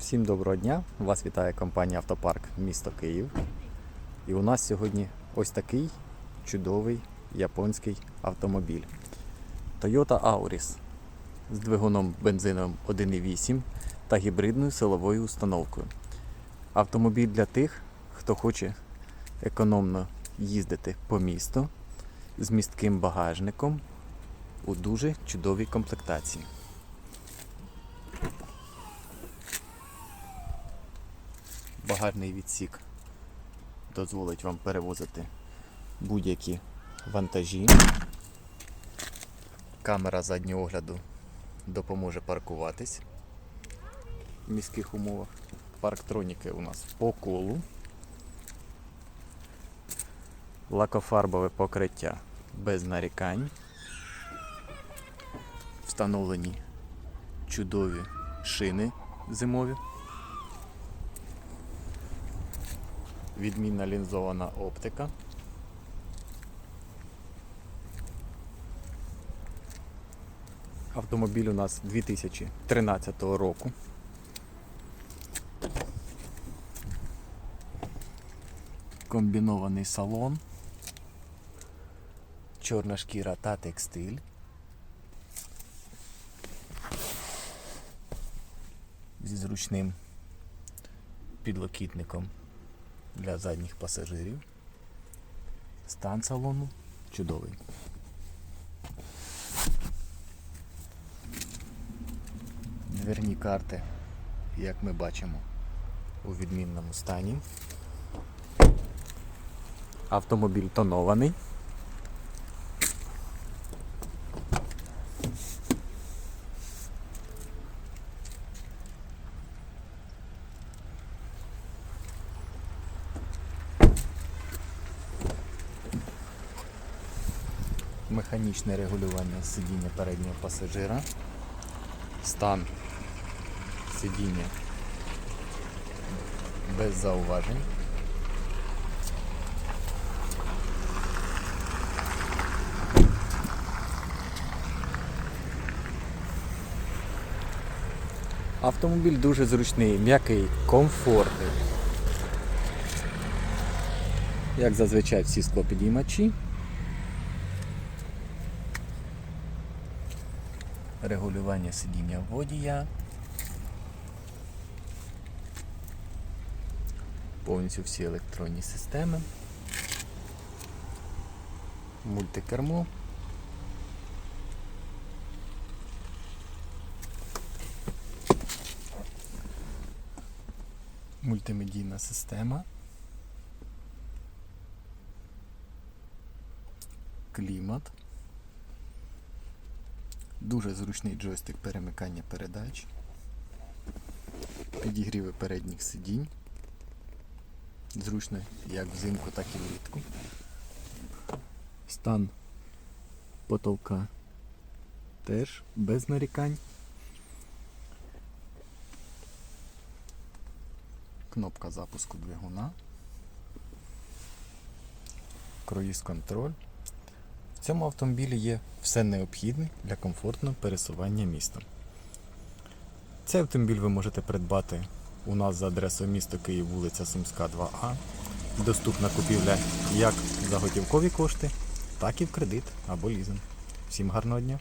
Всім доброго дня! Вас вітає компанія Автопарк місто Київ. І у нас сьогодні ось такий чудовий японський автомобіль. Toyota Auris з двигуном бензиновим 1.8 та гібридною силовою установкою. Автомобіль для тих, хто хоче економно їздити по місту з містким багажником у дуже чудовій комплектації. Багажний відсік дозволить вам перевозити будь-які вантажі. Камера заднього огляду допоможе паркуватись в міських умовах. Парктроніки у нас по колу. Лакофарбове покриття без нарікань. Встановлені чудові шини зимові. Відмінна лінзована оптика. Автомобіль у нас 2013 року. Комбінований салон, чорна шкіра та текстиль. Зі зручним підлокітником для задніх пасажирів. Стан салону чудовий. Дверні карти, як ми бачимо, у відмінному стані. Автомобіль тонований. Механічне регулювання сидіння переднього пасажира. Стан сидіння без зауважень. Автомобіль дуже зручний, м'який, комфортний. Як зазвичай всі склопідіймачі. Регулювання сидіння водія. Повністю всі електронні системи. Мультикермо. Мультимедійна система. Клімат. Дуже зручний джойстик перемикання передач, підігріви передніх сидінь. Зручно як взимку, так і влітку. Стан потолка теж без нарікань. Кнопка запуску двигуна. Круїз контроль. Цьому автомобілі є все необхідне для комфортного пересування містом. Цей автомобіль ви можете придбати у нас за адресою місто Київ, вулиця Сумська, 2А. Доступна купівля як за готівкові кошти, так і в кредит або лізинг. Всім гарного дня!